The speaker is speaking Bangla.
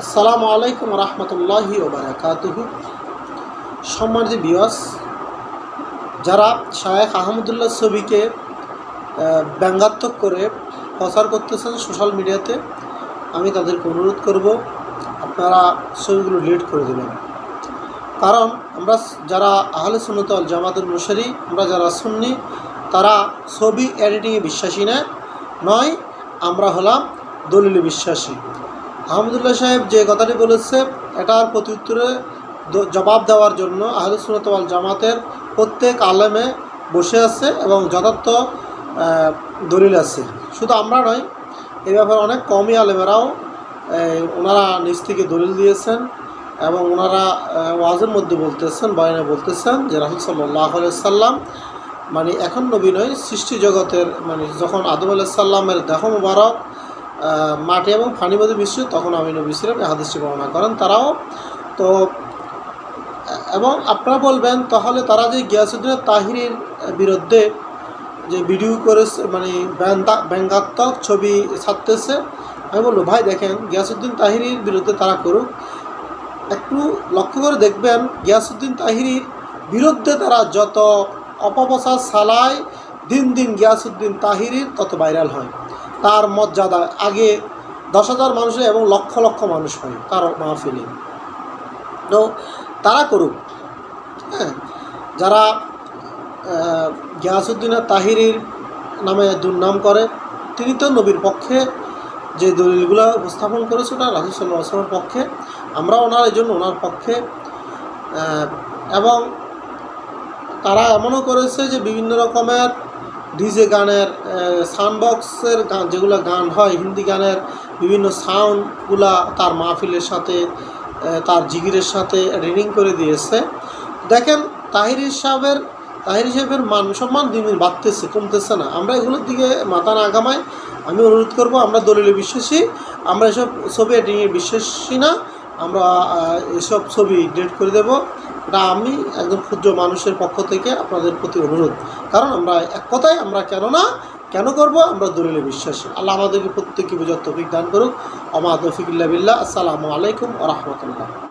আসসালামু আলাইকুম রহমতুল্লাহি ওবরাকাতুহু সম্মানিত বিয়স যারা শায়েখ আহমদুল্লাহ ছবিকে ব্যঙ্গাত্মক করে প্রচার করতেছেন সোশ্যাল মিডিয়াতে আমি তাদেরকে অনুরোধ করব, আপনারা ছবিগুলো ডিলিট করে দেবেন। কারণ আমরা যারা আহলে সুন্নতল জামাতুল মুশারি আমরা যারা সুন্নি, তারা ছবি এডিটিংয়ে বিশ্বাসী না, নয়, আমরা হলাম দলিলে বিশ্বাসী। আহমদুল্লাহ সাহেব যে কথাটি বলেছে, এটার প্রত্যুত্তরে জবাব দেওয়ার জন্য আহলে সুনতওয়াল জামাতের প্রত্যেক আলেমে বসে আছে এবং যথার্থ দলিল আছে। শুধু আমরা নয় এই ব্যাপারে অনেক কমই আলেমেরাও ওনারা নিজ থেকে দলিল দিয়েছেন এবং ওনারা ওয়াজের মধ্যে বলতেছেন, বয়ানে বলতেছেন যে রাহুল সাল্লাহ সাল্লাম মানে এখন নবী নয়, সৃষ্টি জগতের মানে যখন আদম আলাইসাল্লামের দেহ মুবারক মাটি এবং পানির মধ্যে মিশ্রিত, তখন আমি নবী ছিলাম এই হাদিসটি বর্ণনা করেন, তারাও তো, এবং আপনারা বলবেন, তাহলে তারা যে গিয়াসুদ্দিনের তাহিরের বিরুদ্ধে যে ভিডিও করে মানে ব্যঙ্গা- ব্যঙ্গাত্মক ছবি ছাড়তেছে, আমি বলব, ভাই দেখেন গিয়াসুদ্দিন তাহিরির বিরুদ্ধে তারা করুক। একটু লক্ষ্য করে দেখবেন গিয়াসুদ্দিন তাহিরির বিরুদ্ধে তারা যত অপপ্রচার চালায়, দিন দিন গিয়াসুদ্দিন তাহিরির তত ভাইরাল হয়। তার মর্যাদা। আগে দশ হাজার মানুষের এবং লক্ষ লক্ষ মানুষ হয় তার মাহফিলে। তো তারা করুক। হ্যাঁ যারা আহ, গিয়াসুদ্দিনের তাহিরির নামে দুর্নাম করে তিনি তো নবীর পক্ষে যে দলিলগুলো উপস্থাপন করেছে ওটা রাজু সাল্লাহ আসলামের পক্ষে আমরা ওনার এই জন্য ওনার পক্ষে এবং তারা এমনও করেছে যে বিভিন্ন রকমের ডিজে গানের সাউন্ডবক্সের গান, যেগুলো গান হয়, হিন্দি গানের বিভিন্ন সাউন্ডগুলা তার মাহফিলের সাথে তার জিগিরের সাথে রিডিং করে দিয়েছে। দেখেন, তাহির সাহেবের তাহির সাহেবের মান, সম্মান দিন দিন বাড়তেছে, কমতেছে না। আমরা এগুলোর দিকে মাথা না আগামাই আমি অনুরোধ করব, আমরা দলিলে বিশ্বাসী, আমরা এসব ছবি এডিংয়ে বিশ্বাসী না, আমরা এসব ছবি ডিলিট করে দেব। এটা আমি একজন ক্ষুদ্র মানুষের পক্ষ থেকে আপনাদের প্রতি অনুরোধ। কারণ আমরা এক কথায় আমরা কেন না, কেন করব আমরা দলিলে বিশ্বাসী। আল্লাহ আমাদেরকে প্রত্যেককে বুঝার তফিক দান করুক। আমা তফিকুল্লাহ বিল্লাহ। আসসালামু আলাইকুম আ রহমতুল্লাহ।